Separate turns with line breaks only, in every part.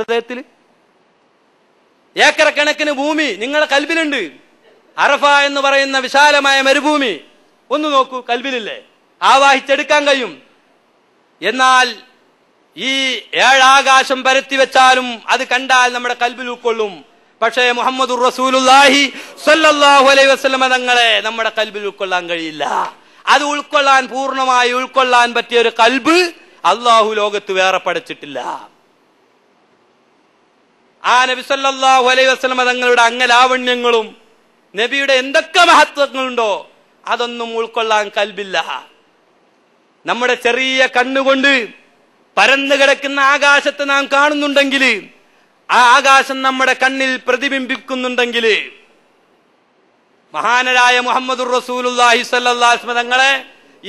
ഹൃദയത്തിൽ ഏക്കറക്കണക്കിന് ഭൂമി നിങ്ങളെ കൽബിലുണ്ട് അറഫ എന്ന് പറയുന്ന വിശാലമായ മരുഭൂമി. ഒന്ന് നോക്കൂ കൽബിലില്ലേ ആവാഹിച്ചെടുക്കാൻ കഴിയും. എന്നാൽ ഈ ഏഴാകാശം പരത്തി വെച്ചാലും അത് കണ്ടാൽ നമ്മുടെ കൽബിൽ ഉൾക്കൊള്ളും. പക്ഷേ മുഹമ്മദ് റസൂലുല്ലാഹി സല്ലല്ലാഹു അലൈഹി വസല്ലമ തങ്ങളെ നമ്മുടെ കൽബിൽ ഉൾക്കൊള്ളാൻ കഴിയില്ല. അത് ഉൾക്കൊള്ളാൻ പൂർണമായി ഉൾക്കൊള്ളാൻ പറ്റിയ ഒരു കൽബ് അള്ളാഹു ലോകത്ത് വേറെ പഠിച്ചിട്ടില്ല ആ നബി സല്ലല്ലാഹു അലൈഹി വസല്ലമ തങ്ങളുടെ അങ്ങലാവണ്യങ്ങളും നബിയുടെ എന്തൊക്കെ മഹത്വങ്ങളുണ്ടോ അതൊന്നും ഉൾക്കൊള്ളാൻ കൽബില്ല. നമ്മുടെ ചെറിയ കണ്ണുകൊണ്ട് പരന്നു കിടക്കുന്ന ആകാശത്തെ നാം കാണുന്നുണ്ടെങ്കിൽ ആ ആകാശം നമ്മുടെ കണ്ണിൽ പ്രതിബിംബിക്കുന്നുണ്ടെങ്കിൽ മഹാനരായ മുഹമ്മദ് റസൂലുല്ലാഹി സല്ലാസ്മ തങ്ങളെ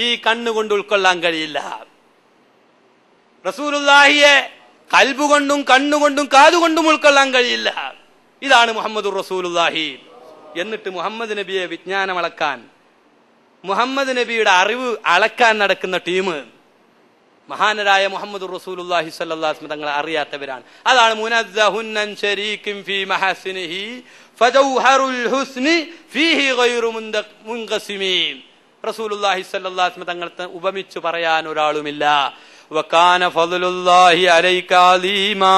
ഈ കണ്ണുകൊണ്ട് ഉൾക്കൊള്ളാൻ കഴിയില്ല. റസൂലുല്ലാഹിയെ കൽബുകൊണ്ടും കണ്ണുകൊണ്ടും കാതുകൊണ്ടും ഉൾക്കൊള്ളാൻ കഴിയില്ല. ഇതാണ് മുഹമ്മദ് റസൂലുല്ലാഹി എന്നിട്ട് മുഹമ്മദ് നബിയെ വിജ്ഞാനം അളക്കാൻ മുഹമ്മദ് നബിയുടെ അറിവ് അളക്കാൻ നടക്കുന്ന ടീം മഹാനരായ മുഹമ്മദ് റസൂലുല്ലാഹി സ്വല്ലല്ലാഹു തങ്ങളെ അറിയാത്തവരാണ്. അതാണ് റസൂലുള്ളാഹി സ്വല്ലല്ലാഹു തങ്ങളെ ഉപമിച്ചു പറയാൻ ഒരാളുമില്ല. വകാന ഫലുല്ലാഹി അലൈക അലീമാ.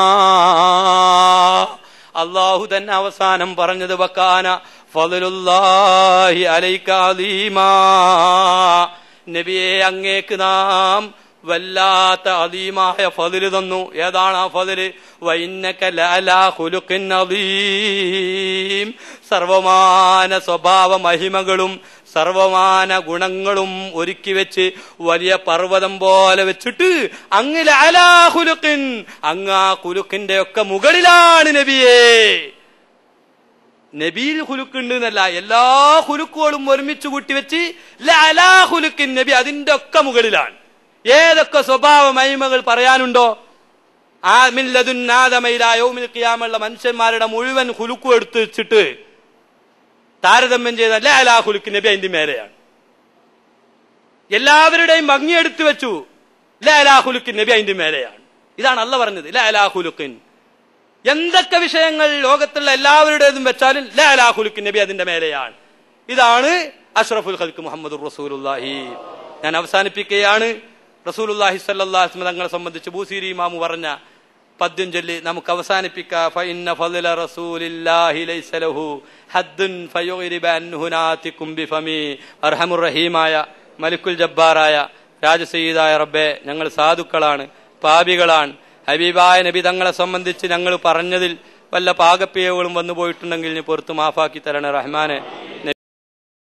അള്ളാഹു തന്നെ അവസാനം പറഞ്ഞത് വക്കാന ഫലുല്ലാഹി അലൈക അലീമാ. നബിയെ അങ്ങേക്ക് നാം വല്ലാത്ത അലീമായ ഫതിൽ തന്നു. ഏതാണ് ആ ഫതിൽ? വൈന്നക ലഅലാ ഖുലുഖിൻ അദീം. സർവമാന സ്വഭാവ മഹിമകളും സർവമാന ഗുണങ്ങളും ഒരുക്കി വെച്ച് വലിയ പർവതം പോലെ വെച്ചിട്ട് അങ്ങ് അലാ ഖുലുഖിൻ അങ്ങ് ആ കുലുക്കിന്റെ ഒക്കെ മുകളിലാണ് നബിയേ. നബിയിൽ ഹുലുക്കുണ്ട് എന്നല്ല എല്ലാ ഹുലുക്കുകളും ഒരുമിച്ച് കൂട്ടിവെച്ച് ലാലാ ഹുലുക്കിൻ നബി അതിന്റെ ഒക്കെ മുകളിലാണ്. ഏതൊക്കെ സ്വഭാവ മഹിമകൾ പറയാനുണ്ടോ? ആമില്ലതുന്നാദമയിലായോമിൽക്കിയാമുള്ള മില്ലതുന്നാദമയിലായോമിൽ കിയാമുള്ള മനുഷ്യന്മാരുടെ മുഴുവൻ ഹുലുക്കു എടുത്തു വെച്ചിട്ട് താരതമ്യം ചെയ്ത അല്ലേ അലാ ഹുലുക്ക് നബി അതിന്റെ മേലെയാണ്. എല്ലാവരുടെയും ഭംഗി എടുത്തു വെച്ചു. ലേ അലാ ഹുലുക്ക് നബി അതിന്റെ മേലെയാണ്. ഇതാണ് അല്ല പറഞ്ഞത്. ലഅലാ ഹുലുക്കിൻ. എന്തൊക്കെ വിഷയങ്ങൾ ലോകത്തുള്ള എല്ലാവരുടേതും വെച്ചാലും ലാലാഹുലുക്ക് നബി അതിന്റെ മേലെയാണ്. ഇതാണ് അഷ്റഫുൽ ഖൽക്ക് മുഹമ്മദ് റസൂലുല്ലാഹി ഞാൻ അവസാനിപ്പിക്കുകയാണ്. റസൂലുല്ലാഹി സല്ലാസ്മ തങ്ങളെ സംബന്ധിച്ച് ബൂസീരി ഇമാമു പറഞ്ഞ പദ്യം ചൊല്ലി നമുക്ക് അവസാനിപ്പിക്കാം. ഫഇന്ന ഫളില റസൂലില്ലാഹി ലൈസ ലഹു ഹദ്ദുൻ ഫയുഗ്രിബ അൻഹു ബിഫമി. അർഹമുർ റഹീമായ മലിക്കുൽ ജബ്ബാറായ രാജസീദായ റബ്ബെ ഞങ്ങൾ സാധുക്കളാണ് പാപികളാണ്. ഹബീബായ നബി തങ്ങളെ സംബന്ധിച്ച് ഞങ്ങൾ പറഞ്ഞതിൽ വല്ല പാകപ്പിയകളും വന്നു പോയിട്ടുണ്ടെങ്കിൽ നീ പുറത്ത് മാഫാക്കി തരണേ റഹ്മാനെ.